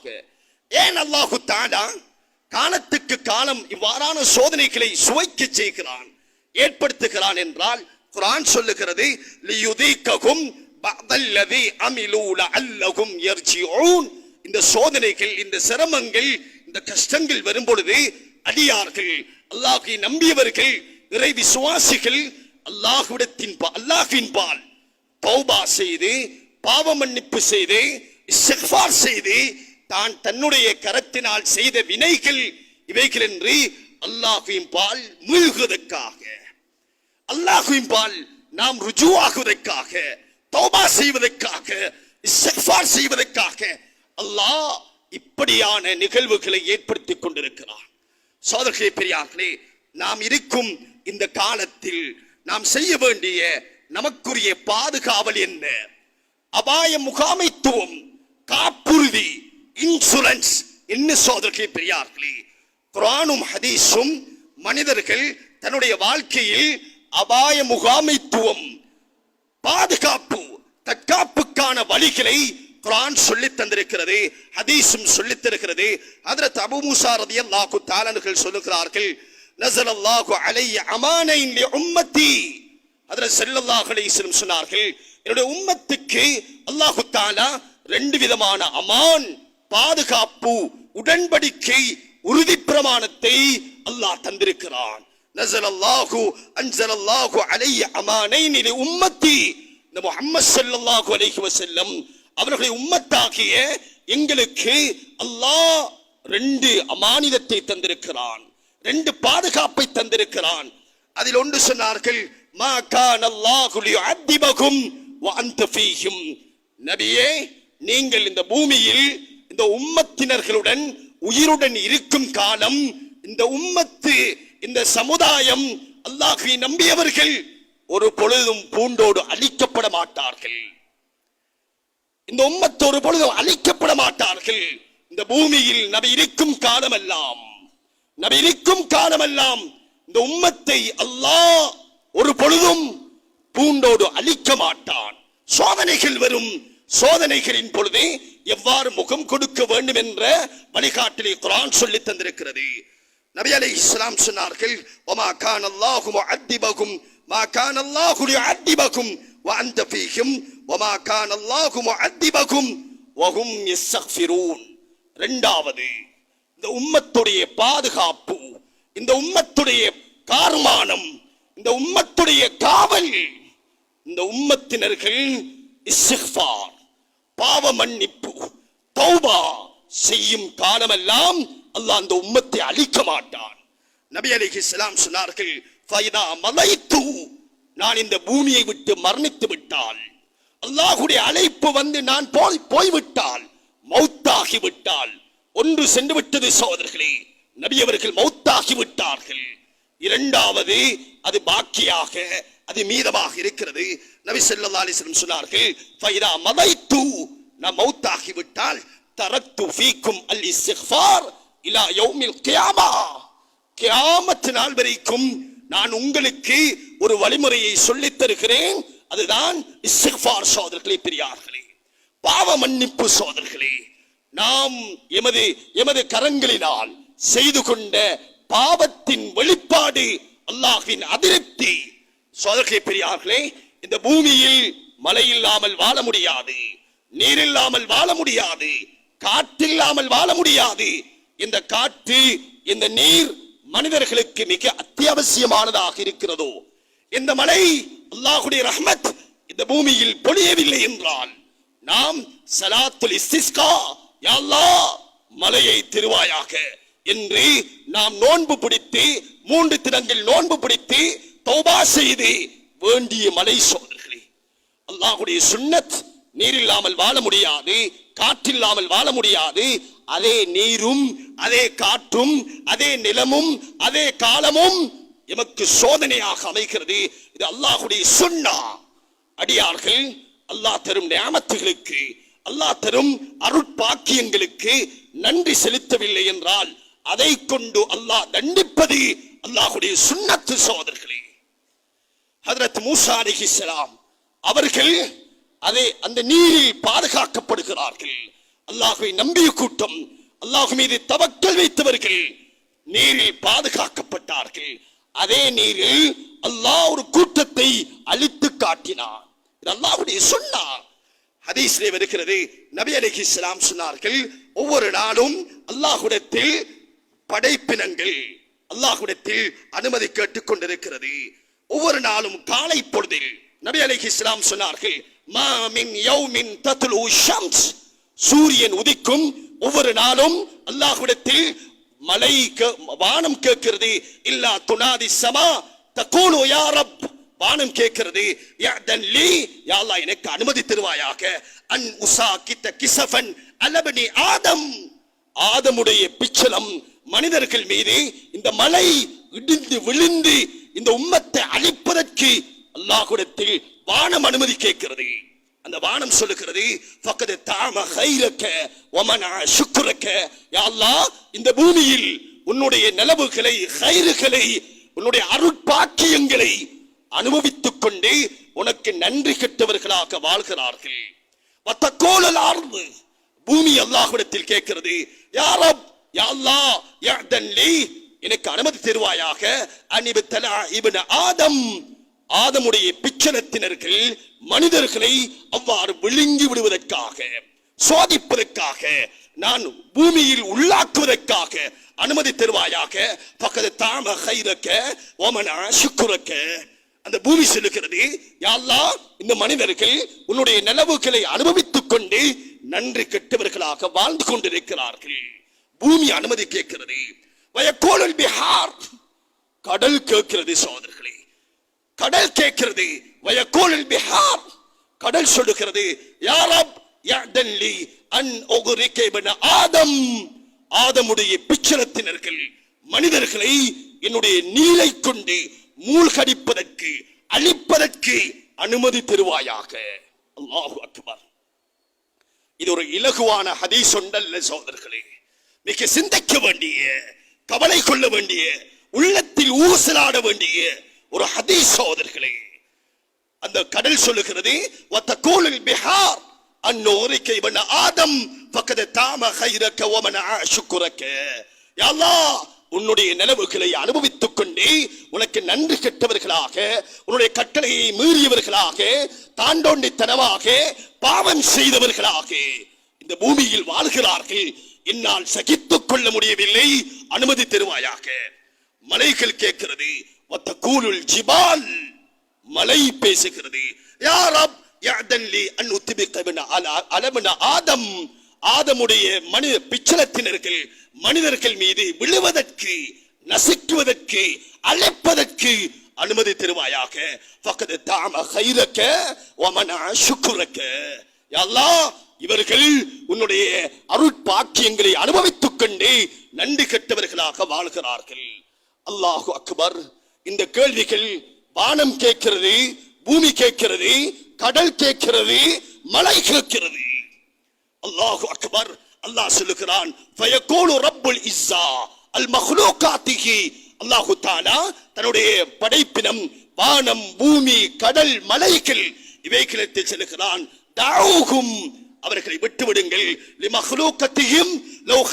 செய்வதற்காக ஏன் அல்லாஹு தாடா காலத்துக்கு காலம் இவ்வாறான சோதனைகளை சுவைக்க செய்கிறான் ஏற்படுத்துகிறான் என்றால் குரான் சொல்லுகிறது லியுதீக்ககும் பதல்லதி அமிலூல அல்லகும் யர்ஜிஊன். இந்த சோதனைகள் இந்த சிரமங்கள் இந்த கஷ்டங்கள் வரும் பொழுது அடியார்கள் அல்லாஹை நம்பியவர்கள் இறை விசுவாசிகள் அல்லாஹ்விடத்தின் அல்லாஹின் பால் தௌபா செய்து பாவ மன்னிப்பு செய்து இஸ்திக்ஃபார் செய்து தான் தன்னுடைய கரத்தினால் செய்த வினைகள் இவைகள் என்று பால் மூழ்குவதற்காக. அல்லாஹுவின் பால் நாம் ருஜுவாகுவதற்காக தௌபா செய்வதற்காக இஸ்திக்ஃபார் செய்வதற்காக அல்லாஹ் இப்படியான நிகழ்வுகளை ஏற்படுத்திக் கொண்டிருக்கிறான். சோதர்களே பெரியார்களே நாம் இருக்கும் இந்த காலத்தில் நாம் செய்ய வேண்டிய நமக்குரிய பாதுகாவல் என்ன? அபாய முகாமைத்துவம் காப்புறுதி இன்சூரன்ஸ் என்ன சோதர்களே பெரியார்களே. குரானும் ஹதீஸும் மனிதர்கள் தன்னுடைய வாழ்க்கையில் அபாய முகாமைத்துவம் பாதுகாப்பு தற்காப்புக்கான வழிகளை குரான் சொல்லித் தந்திருக்கிறது ஹதீஸும் சொல்லித் தருகிறது. ஹஜ்ரத் அபூ மூசா ரலியல்லாஹு தாலன்கள் சொல்லுகிறார்கள் நஸலல்லாஹு அலைய அமானைன் லி உம்மத்தி. ஹஜ்ரத் செல்லல்லாஹ் அலைஹி சொன்னார்கள் என்னுடைய உம்மத்துக்கு அல்லாஹு தாலா ரெண்டு விதமான அமான் பாதுகாப்பு உடன்படிக்கை உறுதி பிரமாணத்தை அல்லாஹ் தந்திருக்கிறான். நஸலல்லாஹு அல்லாஹு அலைய அமானை நிலை உம்மத்தி. இந்த முஹம்மது ஸல்லல்லாஹு அலைஹி வசல்லம் அவர்களுடைய உம்மத்தாகிய எங்களுக்கு அல்லாஹ் ரெண்டு அமானிதத்தை தந்திருக்கிறான். ரெண்டு பாதுகாப்பை தந்திருக்கிறான். அதில் ஒன்று சொன்னார்கள் மா கான் அல்லாஹு லியுஅத்திபகும் வ அன்த ஃபீஹிம். நபியே நீங்கள் இந்த பூமியில் இந்த உம்மத்தினர்களுடன் உயிருடன் இருக்கும் காலம் இந்த உம்மத்து இந்த சமுதாயம் அல்லாஹை நம்பியவர்கள் ஒரு பொழுதும் பூண்டோடு அழிக்கப்பட மாட்டார்கள். இந்த உம்மத்து ஒரு பொழுதும் அழிக்கப்பட மாட்டார்கள். இந்த பூமியில் நபி இருக்கும் காலமெல்லாம் நபி இருக்கும் காலமெல்லாம் இந்த உம்மத்தை அல்லாஹ் ஒரு பொழுதும் பூண்டோடு அழிக்க மாட்டான். சோதனைகள் வரும். சோதனைகளின் பொழுது எவ்வாறு முகம் கொடுக்க வேண்டும் என்ற வழிகாட்டிலே குரான் சொல்லி தந்திருக்கிறது. நபி அலை இஸ்லாம் சொன்னார்கள் ஒமா கான் அல்லாஹு முஅத்திபகும் மா கான் அல்லாஹு லியுஅத்திபகும் வ அன்த ஃபீஹிம் வமா கான் அல்லாஹு அத்திபகும் வகும் யஸ்தக்ஃபிரூன் ரெண்டாவது இந்த உம்மத்துடைய பாதுகாப்பு இந்த உம்மத்துடைய கார்மானம் இந்த உம்மத்துடைய காவல் இந்த உம்மத்தினர்கள் இஸ்திக்ஃபார். பாவ மன்னிப்பு தௌபா செய்யும் காலமெல்லாம் அல்லாஹ் அந்த உம்மத்தை அழிக்க மாட்டான். நபி அலைஹிஸ்ஸலாம் சொன்னார்கள் ஃபைதா மலைத்து நான் இந்த பூமியை விட்டு மரணித்து விட்டால் அல்லாஹுடைய அழைப்பு வந்து நான் போய் போய்விட்டால் மௌத்தாகி விட்டால் ஒன்று சென்று விட்டது சோதர்களே நபி அவர்கள் மௌத்தாகி விட்டார்கள். இரண்டாவது அது பாக்கியாக அது மீதமாக இருக்கிறது. நபி ஸல்லல்லாஹு அலிஸ்லம் சொன்னார்கள் ஃபைதா மலைத்து நான் மௌத்தாகி தரத்து ஃபீக்கும் அல் இஸ்திக்ஃபார் இலா யௌமில் கியாமா. கியாமத்து நாள் வரைக்கும் நான் உங்களுக்கு ஒரு வழிமுறையை சொல்லித் தருகிறேன். அதுதான் இஸ்திக்ஃபார் சோதர்களே பெரியார்களே. பாவ மன்னிப்பு சோதர்களே நாம் எமது எமது கரங்களினால் செய்து கொண்ட பாவத்தின் வெளிப்பாடு அல்லாஹின் அதிருப்தி. சோதர்களே பெரியார்களே இந்த பூமியில் மழை இல்லாமல் வாழ முடியாது நீர் இல்லாமல் வாழ முடியாது காற்றில்லாமல் வாழ முடியாது. இந்த காற்று இந்த நீர் மனிதர்களுக்கு மிக அத்தியாவசியமானதாக இருக்கிறதோ இந்த மழை அல்லாஹுடைய ரஹ்மத் இந்த பூமியில் பொழியவில்லை என்றால் நாம் சலாத்துல் இஸ்திஸ்கா யாழ்லா மலையை திருவாயாக என்று நாம் நோன்பு பிடித்து மூன்று தினங்கள் நோன்பு பிடித்து தௌபா செய்து வேண்டிய மலை சோதர்களே அல்லாஹுடைய சுண்ணத் நீர் இல்லாமல் வாழ முடியாது காற்றில்லாமல் வாழ முடியாது. அதே நீரும் அதே காற்றும் அதே நிலமும் அதே காலமும் எமக்கு சோதனையாக அமைகிறது. இது அல்லாஹுடைய சுன்னா அடியார்கள் அல்லாஹ் தரும் நியமத்துகளுக்கு அல்லாஹ் தரும் அருட்பாக்கியங்களுக்கு நன்றி செலுத்தவில்லை என்றால் அதை கொண்டு அல்லாஹ் தண்டிப்பது அல்லாஹுடைய சுண்ணத்து சோதர்கள். ஹதரத் மூசா அலிஹிஸ்லாம் அவர்கள் அதே அந்த நீரில் பாதுகாக்கப்படுகிறார்கள். அல்லாஹுவை நம்பிய கூட்டம் அல்லாஹு மீது தவக்கல் வைத்தவர்கள் நீரில் பாதுகாக்கப்பட்டார்கள். அதே நீரில் அல்லாஹ் ஒரு கூட்டத்தை அழித்து காட்டினான். இது அல்லாஹ்வுடைய சொன்னார் ஹதீஸ்லே வருகிறது நபி அலைஹிஸ்ஸலாம் சொன்னார்கள் ஒவ்வொரு நாளும் அல்லாஹுடத்தில் படைப்பினங்கள் அல்லாஹுடத்தில் அனுமதி கேட்டுக் கொண்டிருக்கிறது. ஒவ்வொரு நாளும் காலை பொழுதில் நபி இஸ்லாம் சொன்னார்கள் மாமின் யௌமின் தத்லு ஷம்ஸ். சூரியன் உதிக்கும் ஒவ்வொரு நாளும் அல்லாஹ்விடத்தில் மலை கே- வானம் கேட்கிறது. இல்லா துனாதி சமா தகூலு யா ரப். வானம் கேட்கிறது. யஅதன் லீ. யா அல்லாஹ் எனக்கு அனுமதி தருவாயாக. அன் உசா கித்த கிசஃபன் அலபனி ஆதம். ஆதமுடைய பிச்சலம் மனிதர்கள் மீது இந்த மலை இடிந்து விழுந்து இந்த உம்மத்தை அழிப்பதற்கு அல்லாஹுடத்தில் வானம் அனுமதி கேட்கிறது. அந்த வானம் சொல்லுகிறது பக்கத்து தாம கைரக்க ஒமனா சுக்குரக்க யா இந்த பூமியில் உன்னுடைய நிலவுகளை கயிறுகளை உன்னுடைய அருட்பாக்கியங்களை அனுபவித்துக் கொண்டு உனக்கு நன்றி கெட்டவர்களாக வாழ்கிறார்கள். வத்தக்கோலல் ஆர்வு பூமி அல்லாஹ்விடத்தில் கேட்கிறது யாரப் யா அல்லாஹ் யஅதன் லீ எனக்கு அனுமதி தருவாயாக அனிபத்தலா இப்னு ஆதம். ஆதமுடைய பிச்சனத்தினர்கள் மனிதர்களை அவ்வாறு விழுங்கி விடுவதற்காக சோதிப்பதற்காக நான் பூமியில் உள்ளாக்குவதற்காக அனுமதி தருவாயாக பக்கத்து தாம கைரக்க ஓமனா சுக்குரக்க. அந்த பூமி செல்லுகிறது. யா இந்த மனிதர்கள் உன்னுடைய நிலவுகளை அனுபவித்துக் கொண்டு நன்றி கெட்டவர்களாக வாழ்ந்து கொண்டிருக்கிறார்கள். பூமி அனுமதி கேட்கிறது. வயக்கோலல் பிஹார் கடல் கேட்கிறது சோதர்களே கடல் கேட்கிறது வயக்கோலில் பிஹார் கடல் சொல்லுகிறது யாரப் யஅதன் லி அன் உக்ரிக இப்ன ஆதம் ஆதமுடைய பிச்சலத்தினர்கள் மனிதர்களை என்னுடைய நீலை கொண்டு மூழ்கடிப்பதற்கு அழிப்பதற்கு அனுமதி தருவாயாக அல்லாஹு அக்பர் இது ஒரு இலகுவான ஹதீஸ் ஒன்றல்ல சோதர்களே மிக சிந்திக்க வேண்டிய கவலை கொள்ள வேண்டிய உள்ளத்தில் ஊசலாட வேண்டிய ஒரு ஹதீஸ் சோதர்களே அந்த கடல் சொல்லுகிறது வத்தகூலில் பிஹார் அன்னோரிக்கை வண்ண ஆதம் பக்கத்து தாம கைரக்க ஓமன சுக்குரக்க யா உன்னுடைய நிலவுகளை அனுபவித்துக் கொண்டே உனக்கு நன்றி கெட்டவர்களாக உன்னுடைய கட்டளையை மீறியவர்களாக தாண்டோண்டித்தனமாக பாவம் செய்தவர்களாக இந்த பூமியில் வாழ்கிறார்கள். என்னால் சகித்துக் கொள்ள முடியவில்லை. அனுமதி தருவாயாக. மலைகள் கேட்கிறது. மத்த கூலுள் ஜிபால். மலை பேசுகிறது. யார் அப் அன் உத்திபிக்கவின அலமின அல- ஆதம். ஆதமுடைய மனித பிச்சலத்தினர்கள் மனிதர்கள் மீது விழுவதற்கு நசுக்குவதற்கு அழைப்பதற்கு அனுமதி தருவாயாக. பக்கத்து தாம கைரக்க வமன சுக்குரக்க எல்லாம் இவர்கள் உன்னுடைய அருட்பாக்கியங்களை அனுபவித்துக் கொண்டு நன்றி கெட்டவர்களாக வாழ்கிறார்கள். அல்லாஹு அக்பர் இந்த கேள்விகள் வானம் கேட்கிறது பூமி கேட்கிறது கடல் கேட்கிறது மலை கேட்கிறது. அல்லாஹு அக்பர் அல்லாஹ் சொல்லுகிறான் ரப்புல் இஸ்ஸா அல் மஹ்லூகாத்திஹி. அல்லாஹு தாலா தன்னுடைய படைப்பினம் வானம் பூமி கடல் மலைகள் இவைகளுக்கு செலுகிறான் தாவுகும் அவர்களை விட்டுவிடுங்கள். விடுங்கள் லவ்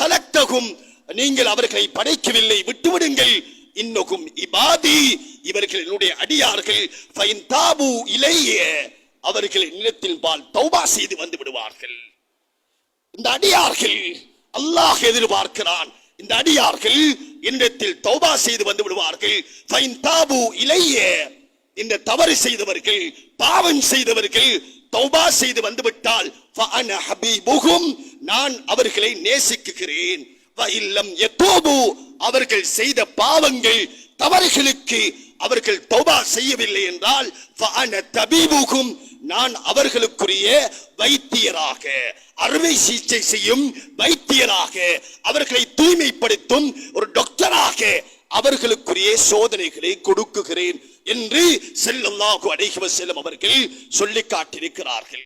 நீங்கள் அவர்களை படைக்கவில்லை விட்டுவிடுங்கள். இன்னொகும் இபாதி இவர்கள் என்னுடைய அடியார்கள். ஃபைன் தாபு இலைய அவர்கள் நிலத்தின் பால் தௌபா செய்து வந்து விடுவார்கள். இந்த அடியார்கள் அல்லாஹ் எதிர்பார்க்கிறான். இந்த அடியார்கள் என்னிடத்தில் தௌபா செய்து வந்து விடுவார்கள். ஃபைன் தாபு இலைய இந்த தவறு செய்தவர்கள் பாவம் செய்தவர்கள் தௌபா செய்து வந்துவிட்டால் நான் அவர்களை நேசிக்குகிறேன். வ இல்லம் அவர்கள் செய்த பாவங்கள் தவறுகளுக்கு அவர்கள் தௌபா செய்யவில்லை என்றால் ஃபஅன நான் அவர்களுக்குரிய வைத்தியராக. அறுவை சிகிச்சை செய்யும் வைத்தியராக. அவர்களை தூய்மைப்படுத்தும் ஒரு டாக்டராக அவர்களுக்குரிய சோதனைகளை கொடுக்குகிறேன் என்று செல்லல்லாஹு அடைகிவ செல்லும் அவர்கள் சொல்லி காட்டியிருக்கிறார்கள்.